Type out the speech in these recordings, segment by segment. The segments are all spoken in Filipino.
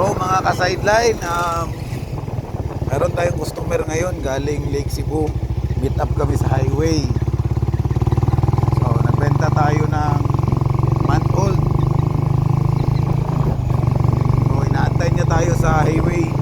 So mga ka-sideline, um, meron tayong customer ngayon galing Lake Cebu. Meet up kami sa highway. So nagbenta tayo ng month old. So inaantay niya tayo sa highway.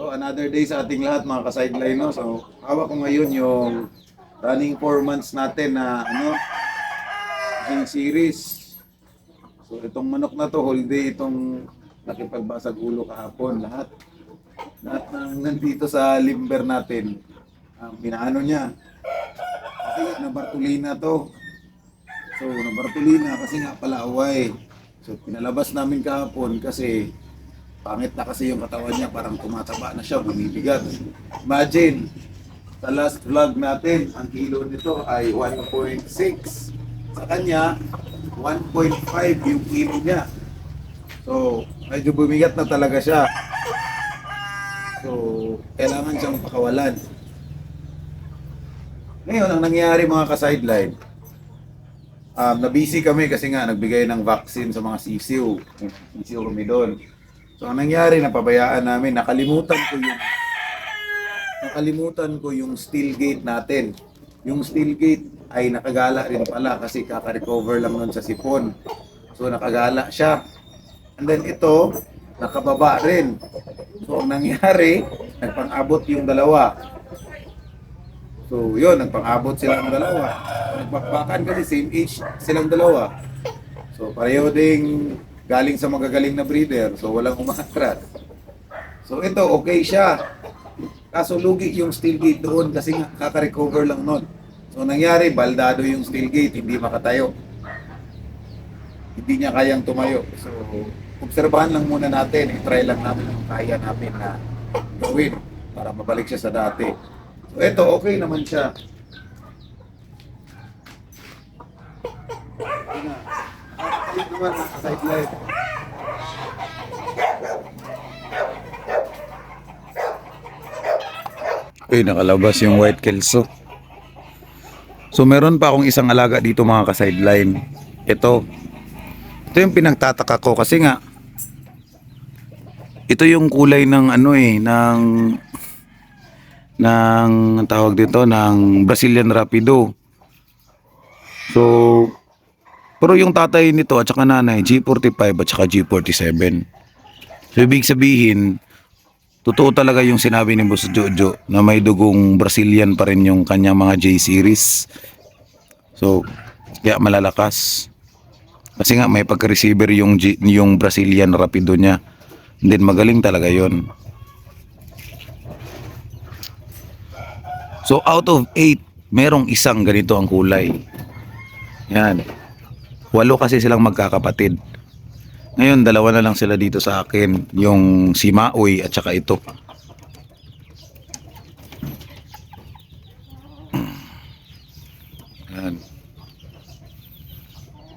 So another day sa ating lahat mga ka-sideline no. So hawak ko ngayon yung running 4 months natin na ano yung series. So itong manok na to whole day itong nakipagbasag ulo kahapon lahat. Lahat ng nandito sa limber natin ang binaano niya. Kasi nga, nabartulina to. So nabartulina kasi nga pala away. So pinalabas namin kahapon kasi pangit na kasi yung katawan niya, parang tumataba na siya, bumibigat. Imagine, sa last vlog natin, ang kilo nito ay 1.6. Sa kanya, 1.5 yung kilo niya. So, medyo bumigat na talaga siya. So, kailangan siyang pakawalan. Ngayon, ang nangyayari mga ka-sideline, um, na-busy kami kasi nga nagbigay ng vaccine sa mga sisiw. Sisiw kami doon. So ang nangyari, napabayaan namin, nakalimutan ko yung nakalimutan ko yung steel gate natin. Yung steel gate ay nakagala rin pala kasi kaka-recover lang nun sa sipon. So nakagala siya. And then ito, nakababa rin. So ang nangyari, nagpang-abot yung dalawa. So yun, nagpang-abot silang dalawa. Nagbakbakan kasi same age silang dalawa. So pareho ding galing sa magagaling na breeder, so walang umatras. So ito, okay siya. Kaso lugi yung steel gate doon kasi kaka-recover lang nun. So nangyari, baldado yung steel gate, hindi makatayo. Hindi niya kayang tumayo. So obserbahan lang muna natin, i-try lang namin yung kaya namin na gawin para mabalik siya sa dati. So ito, okay naman siya. Naman. Uy, nakalabas yung white kelso. So meron pa akong isang alaga dito mga ka-sideline. Ito. Ito yung pinagtataka ko kasi nga ito yung kulay ng ano eh ng ng tawag dito ng Brazilian Rapido. So pero yung tatay nito at saka nanay G45 at saka G47. So ibig sabihin totoo talaga yung sinabi ni Boss Jojo na may dugong Brazilian pa rin yung kanyang mga J series. So kaya malalakas. Kasi nga may pagka-receiver yung yung Brazilian Rapido niya. And then magaling talaga yon. So out of 8, merong isang ganito ang kulay. Yan. Walo kasi silang magkakapatid. Ngayon, dalawa na lang sila dito sa akin. Yung si Maoy at saka ito. Yan.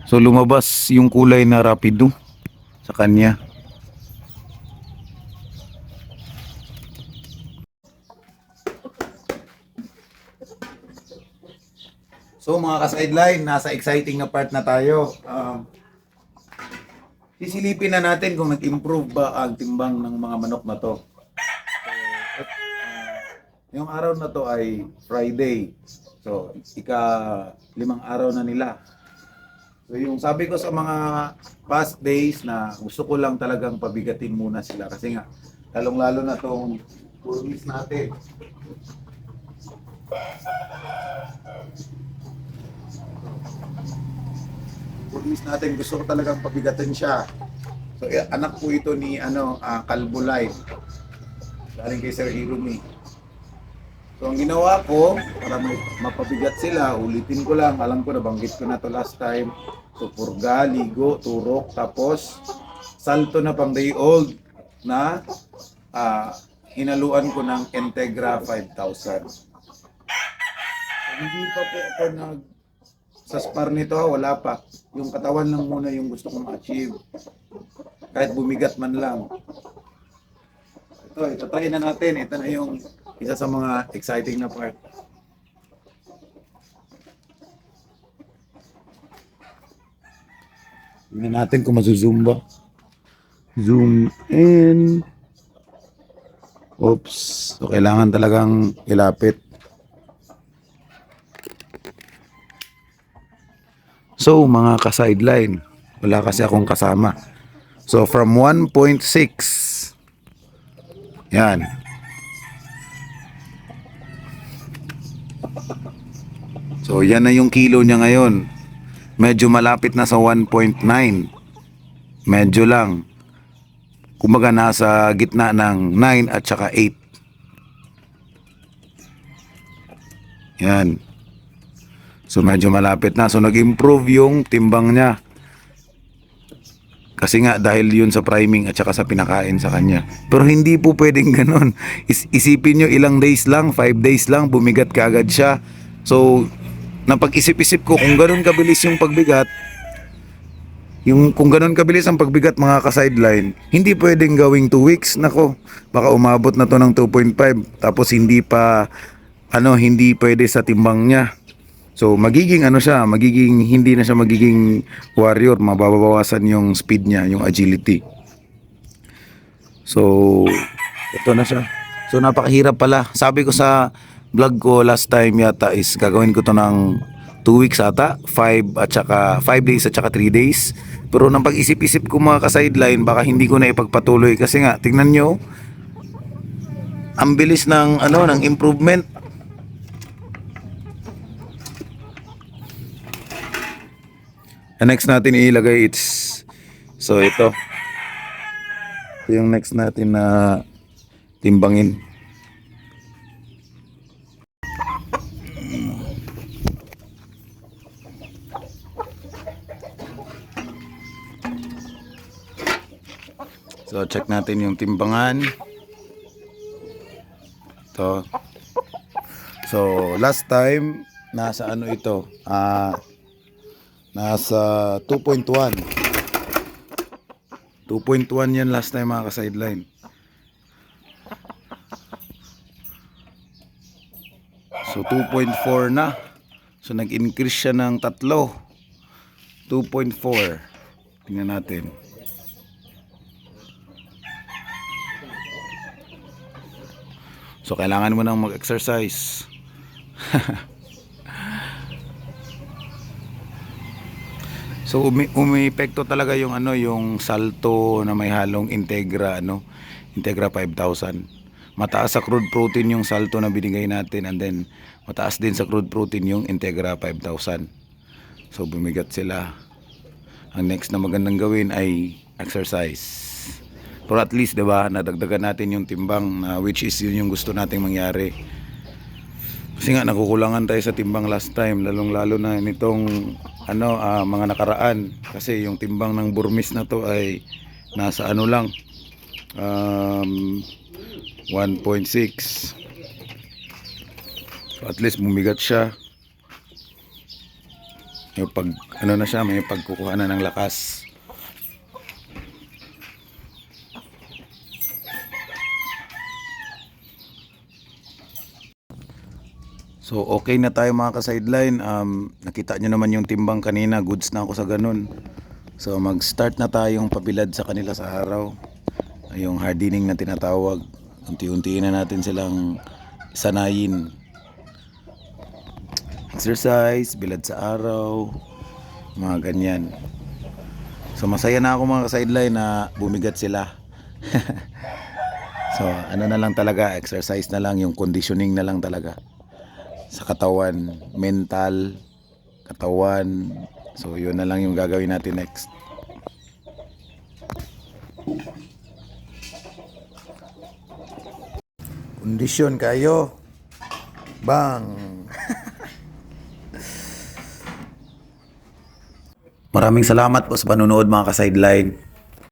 So lumabas yung kulay na rapido sa kanya. So mga ka-sideline, nasa exciting na part na tayo. Um, sisilipin na natin kung nag-improve ba ang timbang ng mga manok na to. So, uh, yung araw na to ay Friday. So, ika limang araw na nila. So, yung sabi ko sa mga past days na gusto ko lang talagang pabigatin muna sila kasi nga lalong-lalo na tong kurmis natin. Kurmis natin gusto ko talagang pabigatin siya. So, eh, anak po ito ni ano, ah, Kalbo Life. Galing kay Sir Hirumi. So, ang ginawa ko, para mapabigat sila, ulitin ko lang, alam ko, nabanggit ko na to last time. So, purga, ligo, turok, tapos salto na pang day old na ah, hinaluan ko ng Integra 5000. Hindi pa po ako nag sa spar nito, wala pa. Yung katawan lang muna yung gusto kong achieve. Kahit bumigat man lang. Ito, ito try na natin. Ito na yung isa sa mga exciting na part. Tingnan natin kung masusumba. Zoom in. Oops. So, kailangan talagang ilapit. So, mga ka-sideline, wala kasi akong kasama. So, from 1.6, yan. So, yan na yung kilo niya ngayon. Medyo malapit na sa 1.9. Medyo lang. Kumbaga nasa gitna ng 9 at saka 8. Yan. So medyo malapit na. So nag-improve yung timbang niya. Kasi nga dahil yun sa priming at saka sa pinakain sa kanya. Pero hindi po pwedeng ganun. Is- isipin nyo ilang days lang, 5 days lang, bumigat ka agad siya. So, napag-isip-isip ko kung ganun kabilis yung pagbigat, yung kung ganun kabilis ang pagbigat mga ka-sideline, hindi pwedeng gawing 2 weeks. Nako, baka umabot na to ng 2.5 tapos hindi pa ano, hindi pwede sa timbang niya. So magiging ano siya, magiging hindi na siya magiging warrior, mababawasan yung speed niya, yung agility. So ito na siya. So napakahirap pala. Sabi ko sa vlog ko last time yata is gagawin ko to ng 2 weeks ata, 5 at saka 5 days at saka 3 days. Pero nang pag-isip-isip ko mga ka-sideline, baka hindi ko na ipagpatuloy kasi nga tingnan nyo ang bilis ng ano ng improvement Ang next natin ilagay it's so ito. Ito yung next natin na timbangin. So check natin yung timbangan. Ito. So last time nasa ano ito? Ah Nasa 2.1. 2.1 yan last time mga ka-sideline. So 2.4 na. So nag-increase siya ng tatlo. 2.4. Tingnan natin. So kailangan mo nang mag-exercise. So umi umiepekto talaga yung ano yung salto na may halong Integra ano, Integra 5000. Mataas sa crude protein yung salto na binigay natin and then mataas din sa crude protein yung Integra 5000. So bumigat sila. Ang next na magandang gawin ay exercise. Pero at least 'di ba, nadagdagan natin yung timbang na which is yun yung gusto nating mangyari. Kasi nga nakukulangan tayo sa timbang last time, lalong lalo na nitong ano ah, mga nakaraan. Kasi yung timbang ng Burmis na to ay nasa ano lang um, 1.6 so at least bumigat siya. Yung pag ano na siya may pagkukuha na ng lakas So okay na tayo mga ka-sideline. Um, nakita nyo naman yung timbang kanina. Goods na ako sa ganun. So mag-start na tayong pabilad sa kanila sa araw. Yung hardening na tinatawag. Unti-unti na natin silang sanayin. Exercise, bilad sa araw, mga ganyan. So masaya na ako mga ka-sideline na bumigat sila. so ano na lang talaga, exercise na lang, yung conditioning na lang talaga sa katawan, mental, katawan. So, yun na lang yung gagawin natin next. Kondisyon kayo. Bang! Maraming salamat po sa panonood mga ka-sideline.